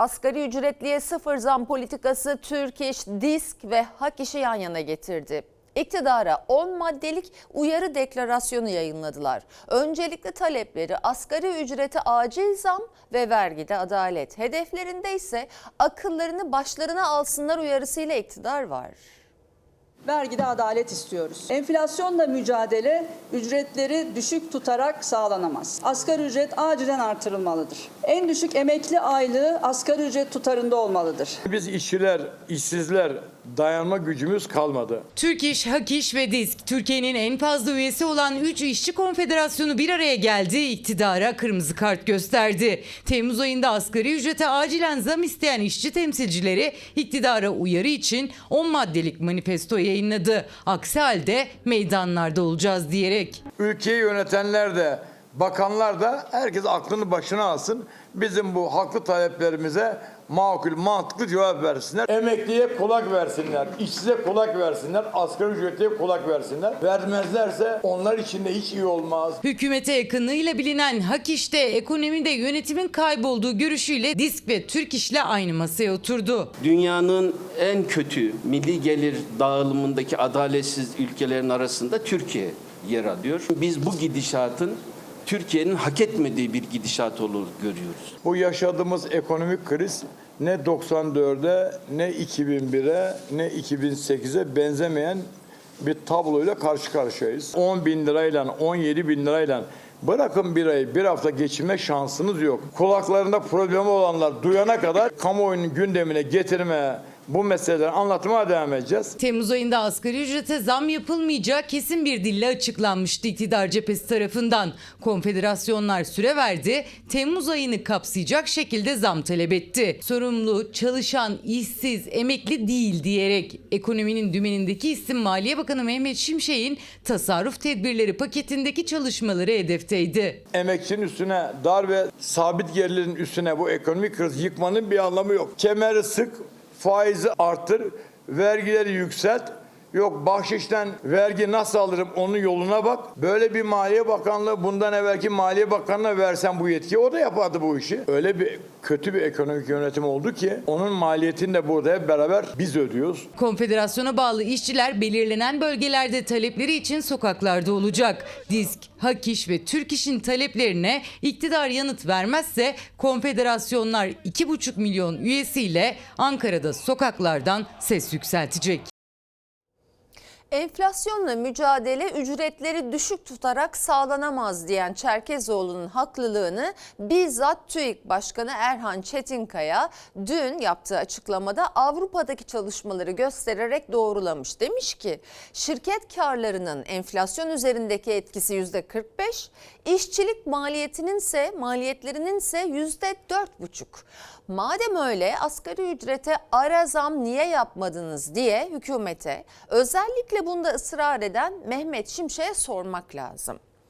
Asgari ücretliye sıfır zam politikası Türk İş, Disk ve Hak İş'i yan yana getirdi. İktidara 10 maddelik uyarı deklarasyonu yayınladılar. Öncelikli talepleri asgari ücrete acil zam ve vergide adalet. Hedeflerinde ise akıllarını başlarına alsınlar uyarısıyla iktidar var. Vergide adalet istiyoruz. Enflasyonla mücadele ücretleri düşük tutarak sağlanamaz. Asgari ücret acilen artırılmalıdır. En düşük emekli aylığı asgari ücret tutarında olmalıdır. Biz işçiler, işsizler dayanma gücümüz kalmadı. Türk İş, Hak İş ve Disk, Türkiye'nin en fazla üyesi olan 3 işçi konfederasyonu bir araya geldi, iktidara kırmızı kart gösterdi. Temmuz ayında asgari ücrete acilen zam isteyen işçi temsilcileri iktidara uyarı için 10 maddelik manifesto yayınladı. Aksi halde meydanlarda olacağız diyerek. Ülkeyi yönetenler de, bakanlar da herkes aklını başına alsın. Bizim bu haklı taleplerimize makul, mantıklı cevap versinler. Emekliye kulak versinler, işsize kulak versinler, asgari ücretliye kulak versinler. Vermezlerse onlar için de hiç iyi olmaz. Hükümete yakınlığıyla bilinen Hak İş'te ekonomide yönetimin kaybolduğu görüşüyle Disk ve Türk İş'le aynı masaya oturdu. Dünyanın en kötü milli gelir dağılımındaki adaletsiz ülkelerin arasında Türkiye yer alıyor. Biz bu gidişatın Türkiye'nin hak etmediği bir gidişat olarak görüyoruz. Bu yaşadığımız ekonomik kriz ne 94'e, ne 2001'e, ne 2008'e benzemeyen bir tabloyla karşı karşıyayız. 10 bin lirayla, 17 bin lirayla bırakın bir ay, bir hafta geçirme şansınız yok. Kulaklarında problemi olanlar duyana kadar kamuoyunun gündemine getirmeye, bu meseleleri anlatmaya devam edeceğiz. Temmuz ayında asgari ücrete zam yapılmayacağı kesin bir dille açıklanmıştı iktidar cephesi tarafından. Konfederasyonlar süre verdi, Temmuz ayını kapsayacak şekilde zam talep etti. Sorumlu, çalışan, işsiz, emekli değil diyerek ekonominin dümenindeki isim Maliye Bakanı Mehmet Şimşek'in tasarruf tedbirleri paketindeki çalışmaları hedefteydi. Emekçinin üstüne dar ve sabit gelirlerin üstüne bu ekonomik kriz yıkmanın bir anlamı yok. Kemeri sık, faizi arttır, vergileri yükselt. Yok bahşişten vergi nasıl alırım onun yoluna bak. Böyle bir Maliye Bakanlığı bundan evvelki Maliye Bakanı'na versen bu yetkiyi o da yapardı bu işi. Öyle bir kötü bir ekonomik yönetim oldu ki onun maliyetini de burada hep beraber biz ödüyoruz. Konfederasyona bağlı işçiler belirlenen bölgelerde talepleri için sokaklarda olacak. Disk, Hak İş ve Türk İş'in taleplerine iktidar yanıt vermezse konfederasyonlar 2,5 milyon üyesiyle Ankara'da sokaklardan ses yükseltecek. Enflasyonla mücadele ücretleri düşük tutarak sağlanamaz diyen Çerkezoğlu'nun haklılığını bizzat TÜİK Başkanı Erhan Çetinkaya dün yaptığı açıklamada Avrupa'daki çalışmaları göstererek doğrulamış. Demiş ki şirket karlarının enflasyon üzerindeki etkisi %45, işçilik maliyetinin ise maliyetlerinin ise %4,5. Madem öyle asgari ücrete ara zam niye yapmadınız diye hükümete özellikle bunda ısrar eden Mehmet Şimşek'e sormak lazım.